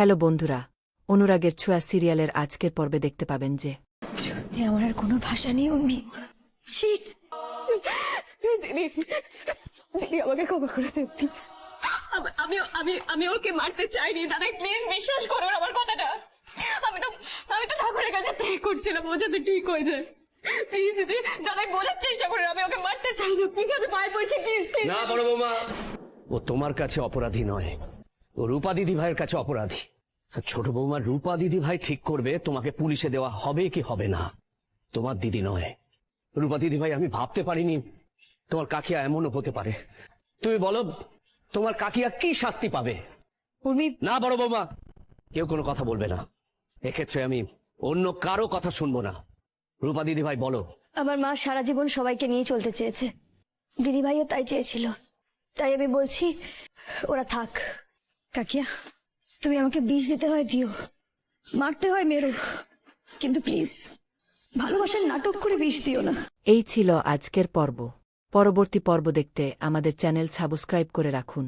Hello বন্ধুরা অনুরাগের ছোঁয়া সিরিয়ালের আজকের পর্বে দেখতে পাবেন যে সত্যি আমার আর কোনো ভাষা নেই উর্মি ছি। দিদি দিদি আমাকে ক্ষমা করে দেন প্লিজ আমি আমি আমি ওকে মারতে চাইনি দাদা প্লিজ বিশ্বাস করুন আমার কথাটা। আমি তো আমি তো ঠাকুরের কাছে প্রে করছিলাম ও যাতে ঠিক হয়ে যায়। প্লিজ দিদি দাদা বলার চেষ্টা করুন আমি ওকে মারতে চাই না প্লিজ আমি পায়ে পড়ছি প্লিজ প্লিজ না বড় বৌমা। ও তোমার কাছে অপরাধী নয়। ও রূপা দিদি ভাইয়ের কাছে অপরাধী। ছোট বৌমা রূপা দিদি ভাই ঠিক করবে তোমাকে পুলিশে দেওয়া হবে কি হবে না। তোমার দিদি নয়। রূপা দিদি ভাই আমি ভাবতে পারিনি তোমার কাকিয়া এমনও হতে পারে। তুমি বলো তোমার কাকিয়া কি শাস্তি পাবে? উর্মি। না বড় বৌমা কেউ কোনো কথা বলবে না। এক্ষেত্রে আমি অন্য কারও কথা শুনব না। রূপা দিদি ভাই বলো। আমার মা সারা জীবন সবাইকে নিয়ে চলতে চেয়েছে। দিদিভাইও তাই চেয়েছিল। তাই আমি বলছি ওরা থাক। কাকিয়া, তুমি আমাকে বিষ দিতে হয় দিও। মারতে হয় মেরু। কিন্তু প্লিজ ভালোবাসার নাটক করে বিষ দিও না। এই ছিল আজকের পর্ব। পরবর্তী পর্ব দেখতে আমাদের চ্যানেল সাবস্ক্রাইব করে রাখুন।